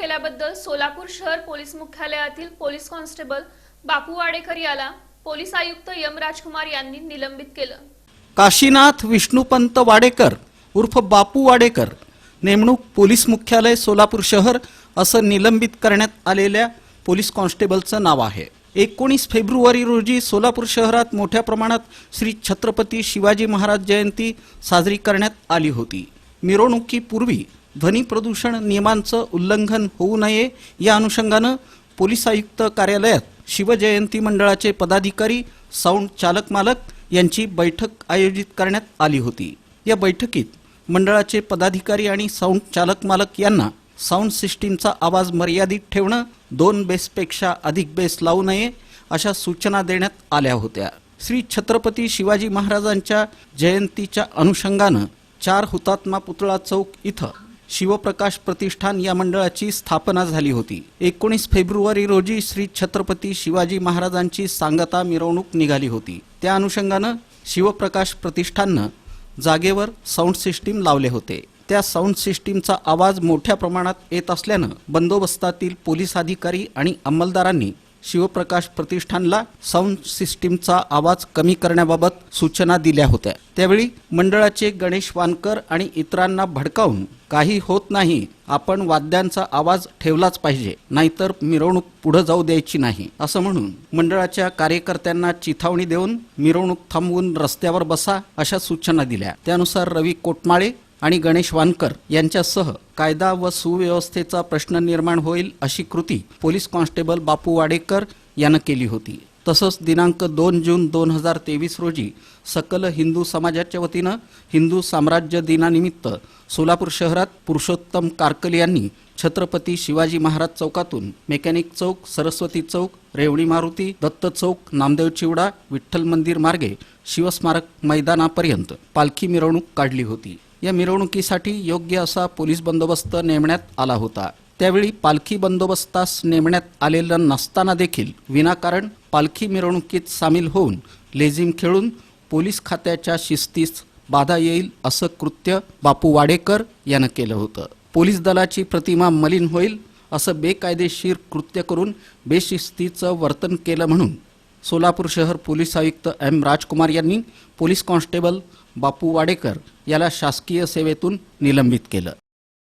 केल्याबद्दल सोलापूर शहर पोलीस मुख्यालयातील पोलीस कॉन्स्टेबल बापू वाडेकर याला पोलीस आयुक्त यम राजकुमार यांनी निलंबित केलं. काशीनाथ विष्णुपंत वाडेकर उर्फ बापू वाडेकर नेमणूक पोलीस मुख्यालय सोलापूर शहर असं निलंबित करण्यात आलेल्या पोलीस कॉन्स्टेबलचं नाव आहे. एकोणीस फेब्रुवारी रोजी सोलापूर शहरात मोठ्या प्रमाणात श्री छत्रपती शिवाजी महाराज जयंती साजरी करण्यात आली होती. मिरवणुकीपूर्वी ध्वनी प्रदूषण नियमांचं उल्लंघन होऊ नये या अनुषंगानं पोलीस आयुक्त कार्यालयात शिवजयंती मंडळाचे पदाधिकारी साऊंड चालक मालक यांची बैठक आयोजित करण्यात आली होती. या बैठकीत मंडळाचे पदाधिकारी आणि साऊंड चालक मालक यांना साऊंड सिस्टीमचा आवाज मर्यादित ठेवणं दोन बेसपेक्षा अधिक बेस लावू नये अशा सूचना देण्यात आल्या होत्या. श्री छत्रपती शिवाजी महाराजांच्या जयंतीच्या अनुषंगानं चार हुतात्मा पुतळा चौक इथं शिवप्रकाश प्रतिष्ठान या मंडळाची स्थापना झाली होती. एकोणीस फेब्रुवारी रोजी श्री छत्रपती शिवाजी महाराजांची सांगता मिरवणूक निघाली होती. त्या अनुषंगानं शिवप्रकाश प्रतिष्ठाननं जागेवर साऊंड सिस्टीम लावले होते. त्या साऊंड सिस्टीमचा आवाज मोठ्या प्रमाणात येत असल्यानं बंदोबस्तातील पोलीस अधिकारी आणि अंमलदारांनी शिवप्रकाश प्रतिष्ठानला साऊंड सिस्टीमचा आवाज कमी करण्याबाबत सूचना दिल्या होत्या. त्यावेळी मंडळाचे गणेश वानकर आणि इतरांना भडकावून काही होत नाही आपण वाद्यांचा आवाज ठेवलाच पाहिजे नाहीतर मिरवणूक पुढे जाऊ द्यायची नाही असं म्हणून मंडळाच्या कार्यकर्त्यांना चिथावणी देऊन मिरवणूक थांबवून रस्त्यावर बसा अशा सूचना दिल्या. त्यानुसार रवी कोटमाळे आणि गणेश वानकर यांच्यासह कायदा व सुव्यवस्थेचा प्रश्न निर्माण होईल अशी कृती पोलीस कॉन्स्टेबल बापू वाडेकर यानं केली होती. तसंच दिनांक दोन जून दोन हजार तेवीस रोजी सकल हिंदू समाजाच्या वतीनं हिंदू साम्राज्य दिनानिमित्त सोलापूर शहरात पुरुषोत्तम कारकल यांनी छत्रपती शिवाजी महाराज चौकातून मेकॅनिक चौक सरस्वती चौक रेवणी मारुती दत्त चौक नामदेव चिवडा विठ्ठल मंदिर मार्गे शिवस्मारक मैदानापर्यंत पालखी मिरवणूक काढली होती. या मिरवणुकीसाठी योग्य असा पोलीस बंदोबस्त नेमण्यात आला होता. त्यावेळी पालखी बंदोबस्तास नेमण्यात आलेलं नसताना देखील विनाकारण पालखी मिरवणुकीत सामील होऊन लेझिम खेळून पोलीस खात्याच्या शिस्तीस बाधा येईल असं कृत्य बापू वाडेकर यानं केलं होतं. पोलीस दलाची प्रतिमा मलिन होईल असं बेकायदेशीर कृत्य करून बेशिस्तीचं वर्तन केलं म्हणून सोलापूर शहर पोलीस आयुक्त एम राजकुमार यांनी पोलीस कॉन्स्टेबल बापू वाडेकर याला शासकीय सेवेतून निलंबित केलं.